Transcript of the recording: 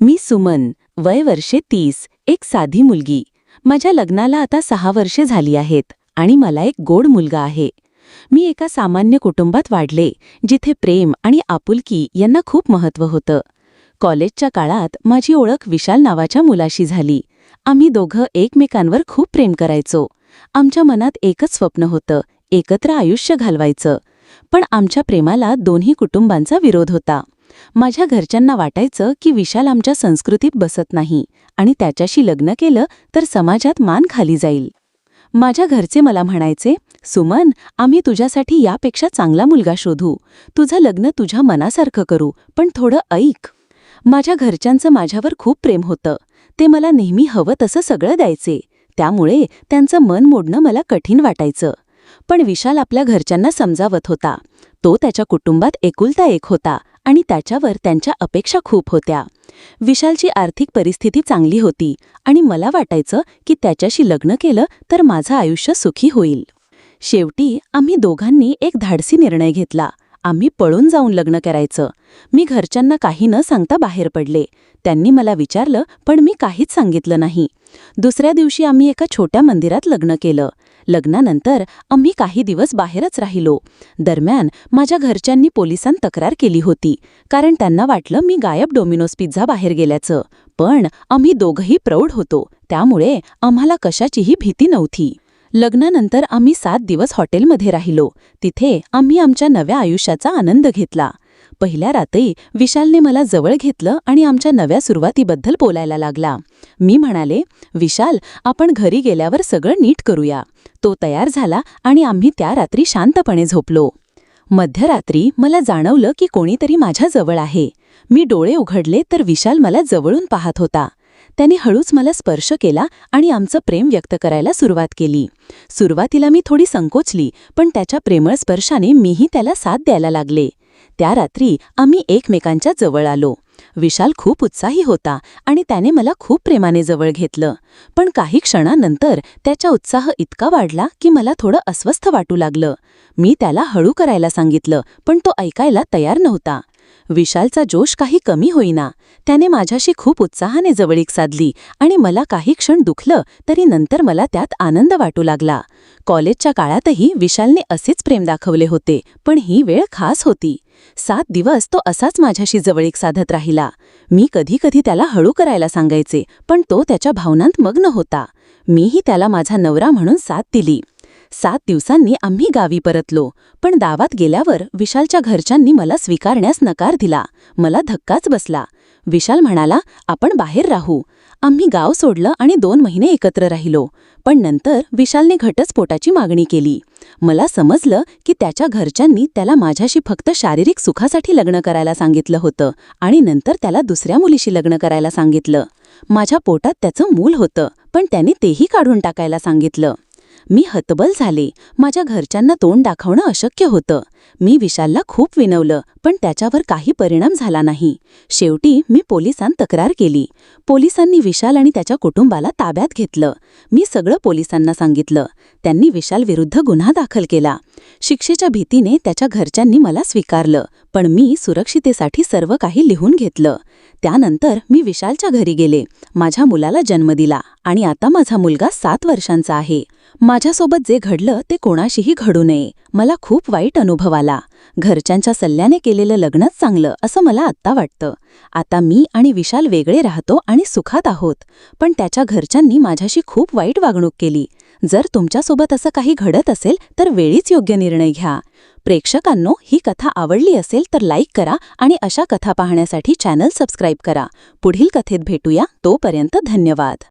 मी सुमन वय वर्षे तीस एक साधी मुलगी. माझ्या लग्नाला आता सहा वर्षे झाली आहेत आणि मला एक गोड मुलगा आहे. मी एका सामान्य कुटुंबात वाढले जिथे प्रेम आणि आपुलकी यांना खूप महत्त्व होतं. कॉलेजच्या काळात माझी ओळख विशाल नावाच्या मुलाशी झाली. आम्ही दोघं एकमेकांवर खूप प्रेम करायचो. आमच्या मनात एकच स्वप्न होतं एकत्र आयुष्य घालवायचं. पण आमच्या प्रेमाला दोन्ही कुटुंबांचा विरोध होता. माझ्या घरच्यांना वाटायचं की विशाल आमच्या संस्कृतीत बसत नाही आणि त्याच्याशी लग्न केलं तर समाजात मान खाली जाईल. माझ्या घरचे मला म्हणायचे सुमन आम्ही तुझ्यासाठी यापेक्षा चांगला मुलगा शोधू. तुझं लग्न तुझ्या मनासारखं करू पण थोडं ऐक. माझ्या घरच्यांचं माझ्यावर खूप प्रेम होतं. ते मला नेहमी हवं तसं सगळं द्यायचे. त्यामुळे त्यांचं मन मोडणं मला कठीण वाटायचं. पण विशाल आपल्या घरच्यांना समजावत होता. तो त्याच्या कुटुंबात एकुलता एक होता आणि त्याच्यावर त्यांच्या अपेक्षा खूप होत्या. विशालची आर्थिक परिस्थिती चांगली होती आणि मला वाटायचं की त्याच्याशी लग्न केलं तर माझं आयुष्य सुखी होईल. शेवटी आम्ही दोघांनी एक धाडसी निर्णय घेतला. आम्ही पळून जाऊन लग्न करायचं. मी घरच्यांना काही न सांगता बाहेर पडले. त्यांनी मला विचारलं पण मी काहीच सांगितलं नाही. दुसऱ्या दिवशी आम्ही एका छोट्या मंदिरात लग्न केलं. लग्नानंतर आम्ही काही दिवस बाहेरच राहिलो. दरम्यान माझ्या घरच्यांनी पोलिसांत तक्रार केली होती. कारण त्यांना वाटलं मी गायब डोमिनोज पिझ्झा बाहेर गेल्याचं. पण आम्ही दोघंही प्रौढ होतो. त्यामुळे आम्हाला कशाचीही भीती नव्हती. लग्नानंतर आम्ही सात दिवस हॉटेलमध्ये राहिलो. तिथे आम्ही आमच्या नव्या आयुष्याचा आनंद घेतला. पहिल्या रात्री विशालने मला जवळ घेतलं आणि आमच्या नव्या सुरुवातीबद्दल बोलायला लागला. मी म्हणाले विशाल आपण घरी गेल्यावर सगळं नीट करूया. तो तयार झाला आणि आम्ही त्या रात्री शांतपणे झोपलो. मध्यरात्री मला जाणवलं की कोणीतरी माझ्या जवळ आहे. मी डोळे उघडले तर विशाल मला जवळून पाहत होता. त्याने हळूच मला स्पर्श केला आणि आमचं प्रेम व्यक्त करायला सुरुवात केली. सुरुवातीला मी थोडी संकोचली पण त्याच्या प्रेमळ स्पर्शाने मीही त्याला साथ द्यायला लागले. त्या रात्री आम्ही एकमेकांच्या जवळ आलो. विशाल खूप उत्साही होता आणि त्याने मला खूप प्रेमाने जवळ घेतलं. पण काही क्षणानंतर त्याचा उत्साह इतका वाढला की मला थोडं अस्वस्थ वाटू लागलं. मी त्याला हळू करायला सांगितलं पण तो ऐकायला तयार नव्हता. विशालचा जोश काही कमी होईना. त्याने माझ्याशी खूप उत्साहाने जवळीक साधली आणि मला काही क्षण दुखलं तरी नंतर मला त्यात आनंद वाटू लागला. कॉलेजच्या काळातही विशालने असेच प्रेम दाखवले होते पण ही वेळ खास होती. सात दिवस तो असाच माझ्याशी जवळीक साधत राहिला. मी कधी कधी त्याला हळू करायला सांगायचे पण तो त्याच्या भावनांत मग्न होता. मीही त्याला माझा नवरा म्हणून साथ दिली. सात दिवसांनी आम्ही गावी परतलो. पण दावात गेल्यावर विशालच्या घरच्यांनी मला स्वीकारण्यास नकार दिला. मला धक्काच बसला. विशाल म्हणाला आपण बाहेर राहू. आम्ही गाव सोडलं आणि दोन महिने एकत्र राहिलो. पण नंतर विशालने घटस्फोटाची मागणी केली. मला समजलं की त्याच्या घरच्यांनी त्याला माझ्याशी फक्त शारीरिक सुखासाठी लग्न करायला सांगितलं होतं आणि नंतर त्याला दुसऱ्या मुलीशी लग्न करायला सांगितलं. माझ्या पोटात त्याचं मूल होतं पण त्याने तेही काढून टाकायला सांगितलं. मी हतबल झाले. माझ्या घरच्यांना तोंड दाखवणं अशक्य होतं. मी विशालला खूप विनवलं पण त्याच्यावर काही परिणाम झाला नाही. शेवटी मी पोलिसांत तक्रार केली. पोलिसांनी विशाल आणि त्याच्या कुटुंबाला ताब्यात घेतलं. मी सगळं पोलिसांना सांगितलं. त्यांनी विशालविरुद्ध गुन्हा दाखल केला. शिक्षेच्या भीतीने त्याच्या घरच्यांनी मला स्वीकारलं पण मी सुरक्षितेसाठी सर्व काही लिहून घेतलं. त्यानंतर मी विशालच्या घरी गेले. माझ्या मुलाला जन्म दिला आणि आता माझा मुलगा सात वर्षांचा आहे. माझ्यासोबत जे घडलं ते कोणाशीही घडू नये. मला खूप वाईट अनुभव आला. घरच्यांच्या सल्ल्याने केलेलं लग्नच चांगलं असं मला आत्ता वाटतं. आता मी आणि विशाल वेगळे राहतो आणि सुखात आहोत. पण त्याच्या घरच्यांनी माझ्याशी खूप वाईट वागणूक केली. जर तुमच्यासोबत असं काही घडत असेल तर वेळीच योग्य निर्णय घ्या. प्रेक्षकांनो ही कथा आवडली असेल तर लाईक करा आणि अशा कथा पाहण्यासाठी चॅनल सबस्क्राईब करा. पुढील कथेत भेटूया. तोपर्यंत धन्यवाद.